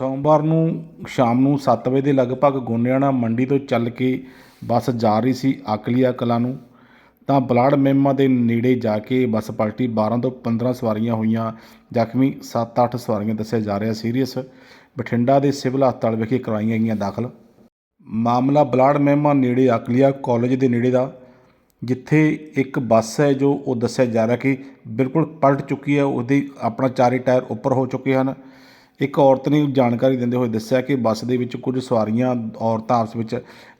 ਸੋਮਵਾਰ ਨੂੰ ਸ਼ਾਮ ਨੂੰ 7 ਵਜੇ ਦੇ ਲਗਭਗ ਗੋਨਿਆਣਾ ਮੰਡੀ ਤੋਂ ਚੱਲ ਕੇ ਬੱਸ ਜਾ ਰਹੀ ਸੀ ਆਕਲੀਆ ਕਲਾਂ ਨੂੰ। ਤਾਂ ਬਲਾੜ ਮਹਿਮਾ ਦੇ ਨੇੜੇ ਜਾ ਕੇ ਬੱਸ ਪਲਟੀ 12 ਤੋਂ 15 ਸਵਾਰੀਆਂ ਹੋਈਆਂ, ਜ਼ਖਮੀ 7-8 ਸਵਾਰੀਆਂ ਦੱਸਿਆ ਜਾ ਰਿਹਾ ਸੀਰੀਅਸ। ਬਠਿੰਡਾ ਦੇ ਸਿਵਲ ਹਸਪਤਾਲ ਵਿਖੇ ਕਰਵਾਈਆਂ ਗਈਆਂ ਦਾਖਲ। ਮਾਮਲਾ ਬਲਾੜ ਮਹਿਮਾ ਨੇੜੇ ਆਕਲੀਆ ਕਾਲਜ ਦੇ ਨੇੜੇ ਦਾ, ਜਿੱਥੇ ਇੱਕ ਬੱਸ ਹੈ ਜੋ ਉਹ ਦੱਸਿਆ ਜਾ ਰਿਹਾ ਕਿ ਬਿਲਕੁਲ ਪਲਟ ਚੁੱਕੀ ਹੈ, ਉਹਦੇ ਆਪਣਾ ਚਾਰੇ ਟਾਇਰ ਉੱਪਰ ਹੋ ਚੁੱਕੇ ਹਨ। ਇੱਕ ਔਰਤ ਨੇ ਜਾਣਕਾਰੀ ਦਿੰਦੇ ਹੋਏ ਦੱਸਿਆ ਕਿ ਬੱਸ ਦੇ ਵਿੱਚ ਕੁਝ ਸਵਾਰੀਆਂ, ਔਰਤਾਂ ਆਪਸ ਵਿੱਚ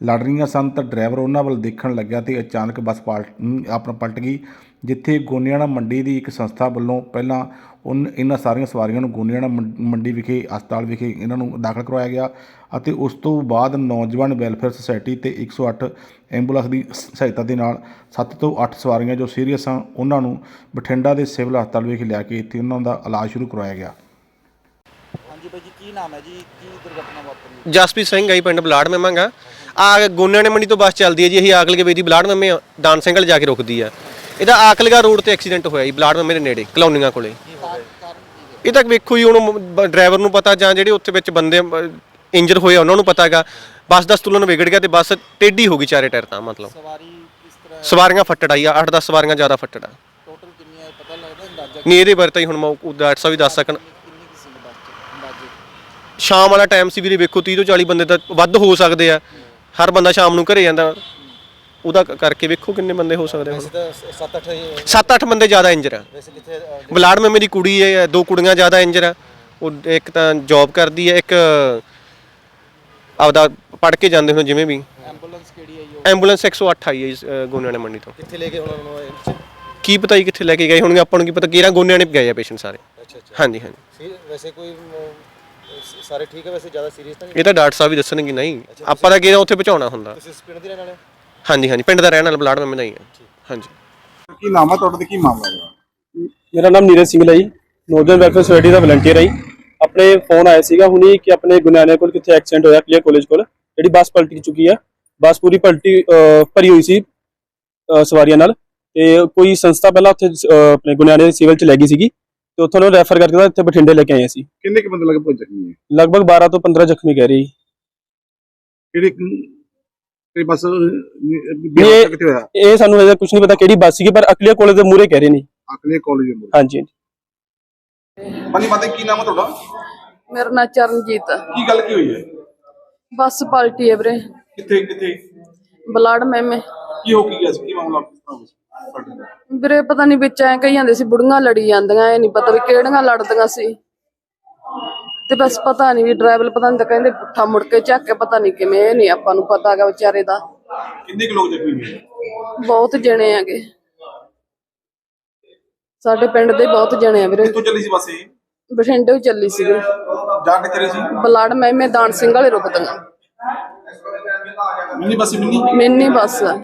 ਲੜ ਰਹੀਆਂ ਸਨ ਤਾਂ ਡਰਾਈਵਰ ਉਹਨਾਂ ਵੱਲ ਦੇਖਣ ਲੱਗਿਆ ਤੇ ਅਚਾਨਕ ਬੱਸ ਪਲਟ ਆਪਣਾ ਪਲਟ ਗਈ, ਜਿੱਥੇ ਗੋਨਿਆਣਾ ਮੰਡੀ ਦੀ ਇੱਕ ਸੰਸਥਾ ਵੱਲੋਂ ਪਹਿਲਾਂ ਉਨ, ਇਹਨਾਂ ਸਾਰੀਆਂ ਸਵਾਰੀਆਂ ਨੂੰ ਗੋਨਿਆਣਾ ਮੰਡੀ ਵਿਖੇ, ਹਸਪਤਾਲ ਵਿਖੇ ਇਹਨਾਂ ਨੂੰ ਦਾਖਲ ਕਰਵਾਇਆ ਗਿਆ ਅਤੇ ਉਸ ਤੋਂ ਬਾਅਦ ਨੌਜਵਾਨ ਵੈਲਫੇਅਰ ਸੁਸਾਇਟੀ ਤੇ 108 ਐਂਬੂਲੈਂਸ ਦੀ ਸਹਾਇਤਾ ਦੇ ਨਾਲ 7 ਤੋਂ 8 ਸਵਾਰੀਆਂ ਜੋ ਸੀਰੀਅਸ ਹਨ ਉਹਨਾਂ ਨੂੰ ਬਠਿੰਡਾ ਦੇ ਸਿਵਲ ਹਸਪਤਾਲ ਵਿਖੇ ਲਿਆ ਕੇ ਇੱਥੇ ਉਹਨਾਂ ਦਾ ਇਲਾਜ ਸ਼ੁਰੂ ਕਰਵਾਇਆ ਗਿਆ। ਹਾਂਜੀ ਬਾਈ ਜੀ ਕੀ ਨਾਮ ਹੈ ਜੀ? ਕੀ ਦੁਰਘਟਨਾ ਵਾਪਰੀ ਜਸਪ੍ਰੀਤ ਸਿੰਘ ਗਈ ਪਿੰਡ ਬਲਾੜ ਮੇਮਾਂਗਾ। ਆ ਗੋਨਿਆਣੇ ਮੰਡੀ ਤੋਂ ਬੱਸ ਚੱਲਦੀ ਹੈ ਜੀ ਇਹ ਆਕਲ ਕੇ ਵੇਦੀ ਬਲਾੜ ਮੇਮੇ ਦਾਨ ਸਿੰਘਲ ਜਾ ਕੇ ਰੁਕਦੀ ਆ ਇਹਦਾ ਆਕਲਗਾ ਰੋਡ ਤੇ ਐਕਸੀਡੈਂਟ ਹੋਇਆ ਜੀ ਬਲਾੜ ਮੇਮੇ ਦੇ ਨੇੜੇ ਕਲੋਨੀਆਂ ਕੋਲੇ। ਇਹ ਤਾਂ ਵੇਖੋ ਜੀ ਹੁਣ ਡਰਾਈਵਰ ਨੂੰ ਪਤਾ ਜਾਂ ਜਿਹੜੇ ਉੱਥੇ ਵਿੱਚ ਬੰਦੇ ਇੰਜਰ ਹੋਏ ਉਹਨਾਂ ਨੂੰ ਪਤਾ ਹੈਗਾ। ਬੱਸ ਦਾ ਸਤੂਲਨ ਵਿਗੜ ਗਿਆ ਤੇ ਬੱਸ ਟੇਢੀ ਹੋ ਗਈ ਚਾਰੇ ਟਾਇਰ ਤਾਂ ਮਤਲਬ। ਸਵਾਰੀ ਕਿਸ ਤਰ੍ਹਾਂ ਸਵਾਰੀਆਂ ਫੱਟੜ ਆਈ ਆ 8-10 ਸਵਾਰੀਆਂ ਜ਼ਿਆਦਾ ਫੱਟੜ ਆ। ਟੋਟਲ ਕਿੰਨੀ ਹੈ? ਪਤਾ ਲੱਗਦਾ ਅੰਦਾਜ਼ਾ ਨਹੀਂ ਇਹਦੇ ਬਾਰੇ ਤਾਂ ਹੁਣ ਮੈਂ ਉਹ ਡਾਕਟਰ ਸਾਹਿਬ ਵੀ ਦੱਸ ਸਕਣ ਕਿੰਨੀ ਕੁ ਸੀ ਬੱਸ ਚ ਅੰਦਾਜ਼ੇ ਸ਼ਾਮ ਵਾਲਾ ਟਾਈਮ ਸੀ ਵੀਰੇ ਵੇਖੋ 30 ਤੋਂ 40 ਬੰਦੇ ਤਾਂ ਵੱਧ ਹੋ ਸਕਦੇ ਆ। ਹਰ ਬੰਦਾ ਸ਼ਾਮ ਨੂੰ ਘਰੇ ਜਾਂਦਾ। ਉਹਦਾ ਕ- ਕਰਕੇ ਵੇਖੋ ਕਿੰਨੇ ਬੰਦੇ ਹੋ ਸਕਦੇ ਹੁਣ। ਤਾਂ 7-8 7-8 ਬੰਦੇ ਜ਼ਿਆਦਾ ਇੰਜਰ ਆ। ਬਲਾੜ ਮੇ ਮੇਰੀ ਕੁੜੀ ਹੈ ਦੋ ਕੁੜੀਆਂ ਜ਼ਿਆਦਾ ਇੰਜਰ ਆ। ਉਹ ਇੱਕ ਤਾਂ ਜੌਬ ਕਰਦੀ ਹੈ ਇੱਕ ਆਪਦਾ ਪੜ ਕੇ ਜਾਂਦੇ ਹੁਣ ਜਿਵੇਂ ਵੀ। ਐਂਬੂਲੈਂਸ ਕਿਹੜੀ ਹੈ ਜੀ ਉਹ ਐਂਬੂਲੈਂਸ 108 ਆਈ ਹੈ ਜੀ, ਅ, ਗੋਨਿਆਣੇ ਮੰਡੀ ਤੋਂ। ਕਿੱਥੇ ਲੈ ਕੇ ਹੁਣ ਉਹਨੂੰ ਇਹ 'ਚ? ਕੀ ਪਤਾ ਜੀ ਕਿੱਥੇ ਲੈ ਕੇ ਗਏ ਹੋਣਗੇ ਆਪਾਂ ਨੂੰ ਕੀ ਪਤਾ ਕਿਹੜਾ ਗੋਨਿਆਣੇ ਗਏ ਆ ਪੇਸ਼ੈਂਟ ਸਾਰੇ। ਅੱਛਾ ਅੱਛਾ। ਹਾਂਜੀ ਹਾਂਜੀ। ਸੀ ਵੈਸੇ ਕੋਈ ਅਮ, ਸ- ਸਾਰੇ ਠੀਕ ਹੈ ਵੈਸੇ ਜ਼ਿਆਦਾ ਸੀਰੀਅਸ ਤਾਂ ਨਹੀਂ? ਇਹ ਤਾਂ ਡਾਕਟਰ ਸਾਹਿਬ ਵੀ ਦੱਸਣਗੇ ਨਹੀਂ। ਆਪਾਂ ਤਾਂ ਕਿਹੜਾ ਉੱਥੇ ਪਹੁੰਚਾਉਣਾ ਹੁੰਦਾ। ਤੁਸੀਂ ਸਪਿਨ ਦੀ ਰਹਿਣ ਵਾਲੇ ਹਾਂਜੀ ਹਾਂਜੀ ਪਿੰਡ ਦਾ ਰਹਿਣ ਵਾਲਾ ਬਲਾੜ ਮੇਮੇ ਦਾ ਹੀ ਹੈ। ਹਾਂਜੀ। ਕੀ ਨਾਮ ਹੈ ਤੁਹਾਡਾ ਤੇ ਕੀ ਮਾਮਲਾ ਹੈ? ਮੇਰਾ ਨਾਮ ਨੀਰਜ ਸਿੰਘ ਹੈ ਜੀ। ਨੋਰਦਰਨ ਵੈਲਫੇਅਰ ਸੁਸਾਇਟੀ ਦਾ ਵਲੰਟੀਅਰ ਹੈ ਜੀ। ਆਪਣੇ ਫੋਨ ਆਇਆ ਸੀਗਾ ਹੁਣੀ ਕਿ ਆਪਣੇ ਗੁਨਾਨੇ ਕੋਲ ਕਿੱਥੇ ਐਕਸੀਡੈਂਟ ਹੋਇਆ ਕਲੀਅਰ ਕਾਲਜ ਕੋਲ। ਜਿਹੜੀ ਬੱਸ ਪਲਟੀ ਚੁੱਕੀ ਆ ਬੱਸ ਪੂਰੀ ਪਲਟੀ ਅਹ, ਭਰੀ ਹੋਈ ਸੀ ਅਹ, ਸਵਾਰੀਆਂ ਨਾਲ। ਤੇ ਕੋਈ ਸੰਸਥਾ ਪਹਿਲਾਂ ਉੱਥੇ ਅਹ, ਆਪਣੇ ਗੁਨਾਨੇ ਸਿਵਲ ਚ ਲੈ ਗਈ ਸੀਗੀ। ਤੇ ਉੱਥੋਂ ਨੂੰ ਰੈਫਰ ਕਰਕੇ ਤਾਂ ਇੱਥੇ ਬਠਿੰਡੇ ਲੈ ਕੇ ਆਏ ਸੀ ਕਿੰਨੇ ਕੁ ਬੰਦੇ ਲੱਗ ਪਹੁੰਚ ਜ਼ਖਮੀ ਹੈ ਲਗਭਗ 12 ਤੋਂ 15 ਜ਼ਖਮੀ ਕਹਿ ਰਹੀ ਕਿਹੜੇ ਬੱਸ ਇਹ- ਕਿੱਥੇ ਹੋਇਆ? ਇਹ ਸਾਨੂੰ ਇਹਦਾ ਕੁਝ ਨਹੀਂ ਪਤਾ ਕਿਹੜੀ ਬੱਸ ਸੀਗੀ ਪਰ ਅਕਲੀਅਰ ਕਾਲਜ ਦੇ ਮੂਹਰੇ ਕਹਿ ਰਹੇ ਨੇ। ਆਕਲੇ ਕਾਲਜ ਦੇ ਮੂਹਰੇ। ਹਾਂਜੀ ਹਾਂਜੀ। ਬੰਨੀ ਮਾਤੇ ਕੀ ਨਾਮ ਹੈ ਤੁਹਾਡਾ? ਮੇਰਾ ਨਾਂ ਚਰਨਜੀਤ ਆ। ਕੀ ਗੱਲ ਕੀ ਹੋਈ ਹੈ? ਬੱਸ ਪਲਟੀ ਹੈ ਵੀਰੇ। ਕਿੱਥੇ ਕਿੱਥੇ? ਬਲੱਡ ਮੈਮੇ ਕੀ ਹੋ ਕੀ ਗਿਆ ਸੀ? ਕੀ ਮਾਮਲਾ ਕਿਸ ਤਰ੍ਹਾਂ ਹੋਇਆ? ਵੀਰੇ ਪਤਾ ਨਹੀਂ ਵਿੱਚ ਐ ਕਹੀ ਜਾਂਦੇ ਸੀ ਬੁੜੀਆਂ ਲੜੀ ਜਾਂਦੀਆਂ ਇਹ ਨਹੀਂ ਪਤਾ ਵੀ ਕਿਹੜੀਆਂ ਲੜਦੀਆਂ ਸੀ। ਤੇ ਬਸ ਪਤਾ ਨਹੀਂ ਵੀ ਡਰਾਈਵਰ ਪਤਾ ਨਹੀਂ ਤਾਂ ਕਹਿੰਦੇ ਪੁੱਠਾ ਮੁੜ ਕੇ ਚੱਕ ਕੇ ਪਤਾ ਨਹੀਂ ਕਿਵੇਂ ਇਹ ਨਹੀਂ ਆਪਾਂ ਨੂੰ ਪਤਾ ਹੈਗਾ ਵਿਚਾਰੇ ਦਾ। ਕਿੰਨੇ ਕੁ ਲੋਕ ਜ਼ਖਮੀ ਹੋਏ? ਬਹੁਤ ਜਣੇ ਹੈਗੇ। ਸਾਡੇ ਪਿੰਡ ਦੇ ਬਹੁਤ ਜਣੇ ਆ ਵੀਰੇ। ਕਿੱਥੋਂ ਚੱਲੀ ਸੀ ਬੱਸ ਇਹ? ਬਠਿੰਡੇ ਵੀ ਚੱਲੀ ਸੀਗੇ। ਜਾ ਕੇ ਚਲੀ ਸੀ? ਬਲੱਡ ਮੈਮੇ ਦਾਨ ਸਿੰਘ ਵਾਲੇ ਰੁਕਦੀਆਂ। ਮਿੰਨੀ ਬੱਸ ਸੀ, ਮਿੰਨੀ? ਮਿੰਨੀ ਬੱਸ ਆ।